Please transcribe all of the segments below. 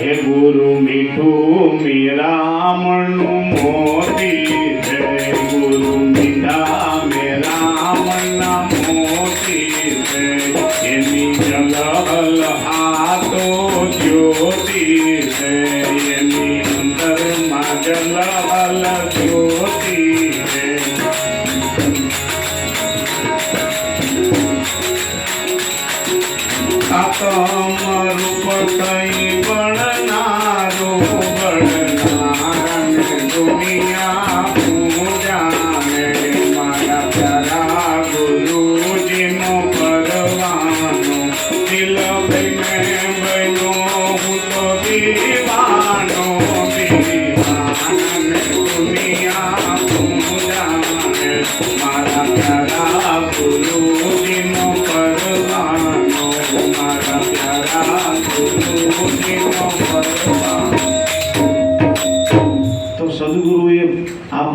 હે ગુરુ મીઠું મીરામણનું મોતી હે ગુરુ મીઠા મેરામણના મોતી હે એની જગલ હાથો આતમ રૂપ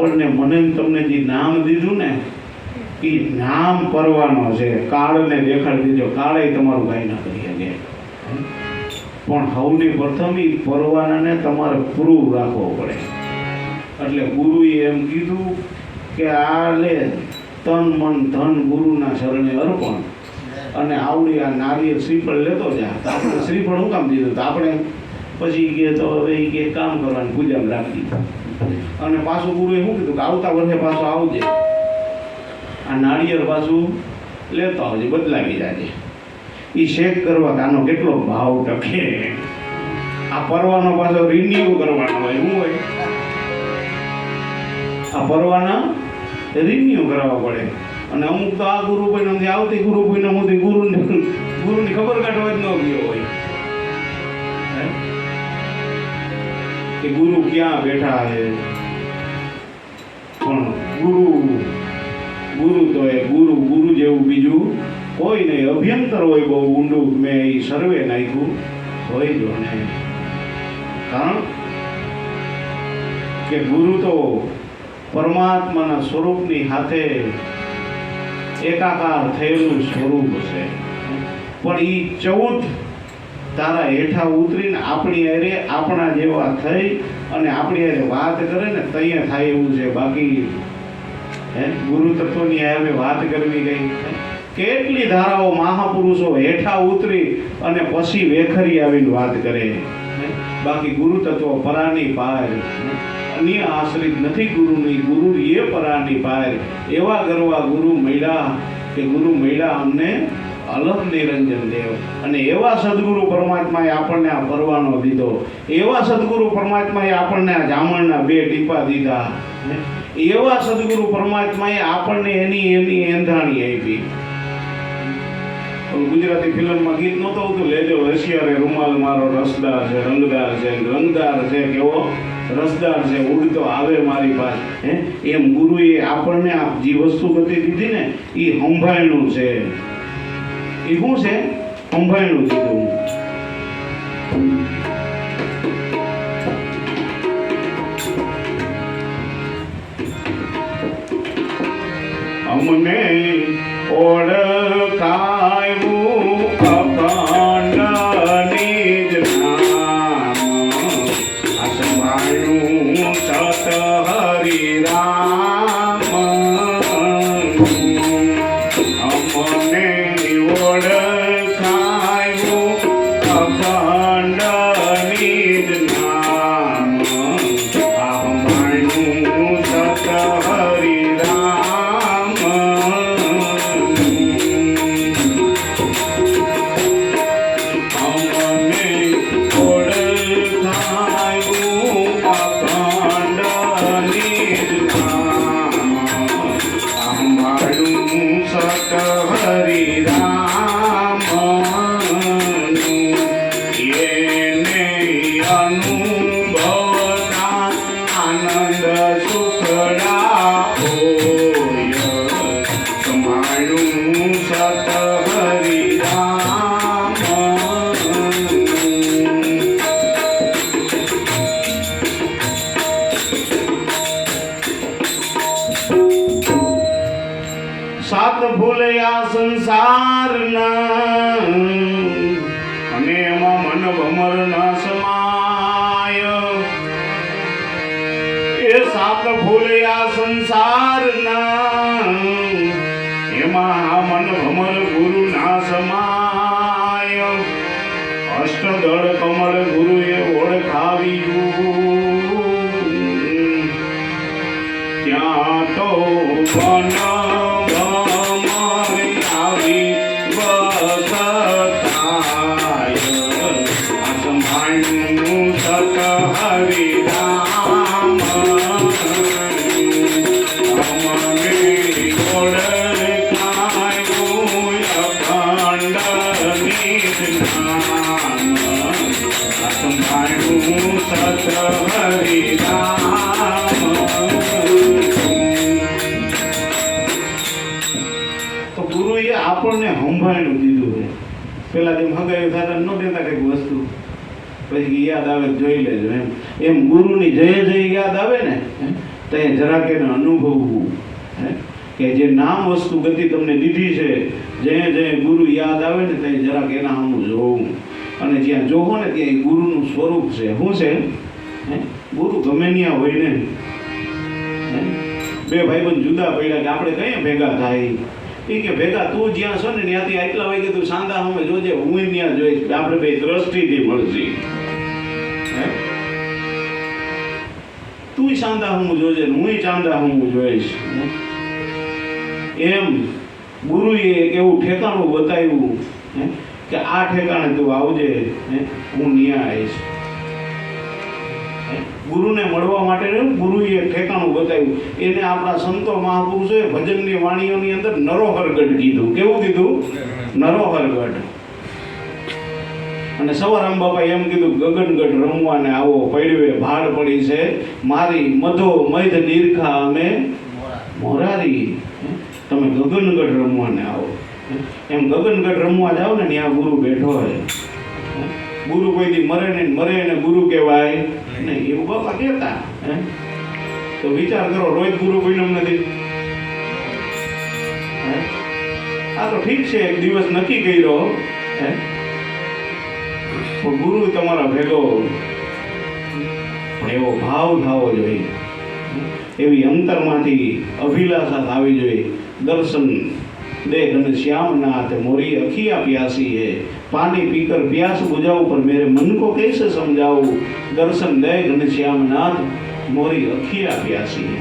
આપણને મને તમને જે નામ દીધું ને, એ નામ પરવાનો છે. કાળને દેખાડી દીધો. કાળે તમારું કાંઈ ના કરી શકે. પણ સૌની પ્રથમ એ પરવાનાને તમારે પ્રૂવ રાખવો પડે. એટલે ગુરુએ એમ કીધું કે આ લે તન મન ધન ગુરુના શરણે અર્પણ. અને આવડી આ નારિયેળ શ્રીફળ લેતો જા. આપણે શ્રીફળ હું કામ દીધું? તો આપણે પછી કે તો હવે એ કે કામ કરવાનું પૂજામાં રાખી અને પાછું ગુરુએ શું કીધું કે આવતા વર્ષે પાછું આવજે. આ નાળિયેર પાછું લેતો આવજે, બદલાવી જાજે. એ શેક કરવા કે આનો કેટલો ભાવ ટકે. આ પરવાનો પાછો રિન્યુ કરવાનો હોય, શું હોય? આ પરવાના રિન્યુ કરાવવા પડે. અને અમુક તો આ ગુરુ નથી આવતી ગુરુ ભાઈ મોદી ગુરુ ગુરુની ખબર કાઢવા જ ન ગયો હોય. કે ગુરુ ક્યાં બેઠા છે? પણ ગુરુ ગુરુ તો એ ગુરુ ગુરુ જેવું બીજું કોઈ નહીં. અભ્યંતર હોય બહુ ઊંડું. મેં એ સર્વે નાખ્યું. હોય જો ને કારણ કે ગુરુ તો પરમાત્માના સ્વરૂપની સાથે એકાકાર થયેલું સ્વરૂપ છે. પણ એ ચૌદ તારા હેઠા ઉતરીને આપણી અરે આપણા જેવા થઈ અને આપણી અરે વાત કરે ને તૈયાર થાય એવું છે. બાકી, હે, ગુરુ તત્વની હવે વાત કરવી ગઈ. કેટલી ધારાઓ મહાપુરુષો હેઠા ઉતરી અને પછી વેખરી આવીને વાત કરે. બાકી ગુરુ તત્વ પરાની પાર. અન્ય આશ્રિત નથી ગુરુની. ગુરુ એ પરાની પાર. એવા ગરવા ગુરુ મળ્યા કે ગુરુ મળ્યા અમને અલગ નિરંજન દેવ. અને એવા સદગુરુ પરમાત્માએ આપણને આ પરવાનો દીધો. એવા સદગુરુ પરમાત્માએ આપણને આ જામણના બે ટીપા દીધા. એવા સદગુરુ પરમાત્માએ આપણને એની એની એંધાણી આપી. ગુજરાતી ફિલ્મમાં ગીત નહોતું હતું લેજો રશિયા રે રૂમાલ મારો, રસદાર છે, રંગદાર છે રંગદાર છે કેવો? રસદાર છે, ઉડતો આવે મારી પાસે. હે? એમ ગુરુએ આપણને આ જે વસ્તુ બધી દીધી ને એ સંભાળનું છે. એ શું છે? સંભાળનું દીધું અમને ઓળખાયું સંસારના અને એમાં મન ભમર ગુરુ ના સમાય. અષ્ટદળ ગુરુએ ઓળખાવ્યું ત્યાં તો પેલા સાધન ન દેતા કંઈક વસ્તુ. પછી યાદ આવે જોઈ લેજો એમ. એમ ગુરુની જય જય યાદ આવે ને તો એ જરાક અનુભવવું કે જે નામ વસ્તુ ગતિ તમને દીધી છે, જય જય ગુરુ યાદ આવે ને, તો જરાક એના હું જોવું. અને જ્યાં જોવો ને, ત્યાં એ ગુરુનું સ્વરૂપ છે. શું છે? ગુરુ ગમે ત્યાં હોય ને. બે બે ભાઈબંધ જુદા પડ્યા કે આપણે કઈ ભેગા થાય? એ કે ભેગા તું જ્યાં છો ને ત્યાંથી આટલા વાગે તું સાંદા અમે જોજે, હું ત્યાં જોઈશ આપણે ભાઈ દ્રષ્ટિથી મળશે તું સાંદા હું જોજે હું ચાંદા હું જોઈશ? એમ ગુરુએ એક એવું ઠેકાણું બતાવ્યું? કે આ ઠેકાણે તું આવજે, હે? ત્યાં આવીશ? ગુરુને મળવા માટે ને ગુરુએ ઠેકાણું બતાવ્યું. એને આપણા સંતો મહાપુરુષોએ ભજનની વાણીઓની અંદર નરોહરગઢ કીધું. કેવું કીધું? નરોહરગઢ અને સવારામ બાપાએ એમ કીધું ગગનગઢ રમવાને આવો, પડવે ભાડ પડી છે. મારી મધો મધ નીરખા અને મોરારી. તમે ગગનગઢ રમવાને આવો. એમ ગગનગઢ રમવા જાઓ ને, ત્યાં ગુરુ બેઠો હોય? ગુરુ કોઈથી મરે ને મરે ને ગુરુ કહેવાય. નહીં એવું બાપા કહેતા હે? તો વિચાર કરો રોજ ગુરુ કોઈનો નથી. હે? આ તો ઠીક છે એક દિવસ નક્કી કર્યો હે? પણ ગુરુ તમારા ભેગો પણ એવો ભાવ થવો જોઈએ એવી અંતરમાંથી અભિલાષા થવી જોઈએ. દર્શન દેખ અને શ્યામનાથ મોરી અખિયા પ્યાસી હે પાણી પીકર પ્યાસ બુજાવું પર મેરે મન કો કૈસે સમજાવું? દર્શન દેખ અને શ્યામનાથ મોરી અખિયા પ્યાસી હે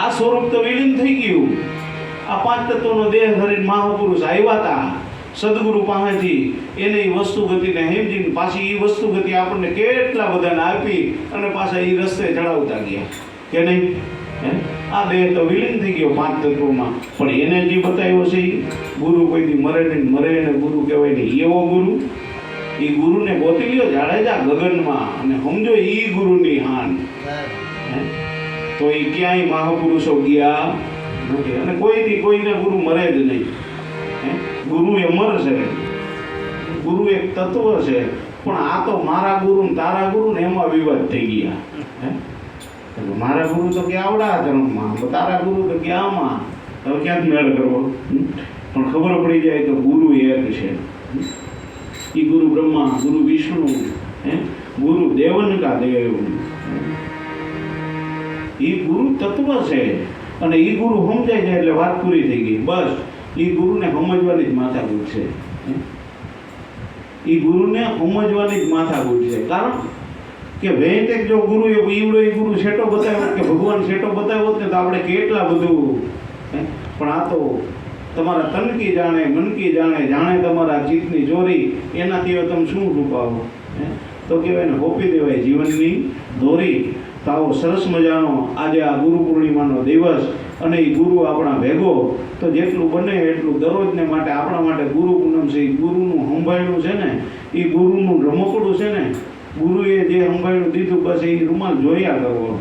આ સ્વરૂપ તો વિલીન થઈ ગયું. આ પાંચ તત્વનો દેહ ધરીને મહાપુરુષ આવ્યા હતા સદગુરુ પાસેથી એને એ વસ્તુ ગતિને હેમજી પાછી એ વસ્તુ ગતિ આપણને કેટલા બધાને આપી અને પાછા એ રસ્તે ચડાવતા ગયા. કે નહીં? આ દેહ તો વિલીન થઈ ગયો પાંચ તત્વોમાં. પણ એને જે બતાવ્યો છે ગુરુ કોઈથી મરે નહીં, મરે ને ગુરુ કહેવાય નહીં. એવો ગુરુ એ ગુરુને ગોતી લ્યો જાડેજા ગગનમાં. અને સમજો એ ગુરુની હાન. તો એ ક્યાંય મહાપુરુષો ગયા નથી. અને કોઈથી કોઈને ગુરુ મરે જ નહીં? ગુરુ એ મરશે ગુરુ એક તત્વ છે. પણ આ તો મારા ગુરુ ને તારા ગુરુ ને એમાં વિવાદ થઈ ગયા. મારા ગુરુ તો કે આવડા ધર્મમાં તારા ગુરુ તો કે આમાં. હવે ક્યાંથી મેળ કરવો? પણ ખબર પડી જાય તો ગુરુ એક છે. એ ગુરુ બ્રહ્મા, ગુરુ વિષ્ણુ ગુરુ દેવન કા દેવ. એ ગુરુ તત્વ છે. અને એ ગુરુ સમજાય જાય એટલે વાત પૂરી થઈ ગઈ. બસ. એ ગુરુને સમજવાની જ માથાકૂટ છે. એ ગુરુને સમજવાની જ માથાકૂટ છે. કારણ કે વેંટેક જો ગુરુ એ ઈવડો એ ગુરુ શેટો બતાવ્યો કે ભગવાન શેટો બતાવ્યો ને તો આપણે કેટલા બધું? પણ આ તો તમારા તનકી જાણે મનકી જાણે જાણે તમારા જીતની ચોરી એનાથી તમે શું છુપાવો? તો કહેવાય ને, હોપી દેવાય જીવનની દોરી તો આવો સરસ મજાનો આજે આ ગુરુ પૂર્ણિમાનો દિવસ અને એ ગુરુ આપણા ભેગો, તો જેટલું બને એટલું દરરોજને માટે આપણા માટે ગુરુ પૂનમ છે એ ગુરુનું સંભાળ્યું છે ને એ ગુરુનું રમકડું છે ને ગુરુએ જે સંભાળ્યું દીધું બસ એ રૂમાલ જોયા કરવો.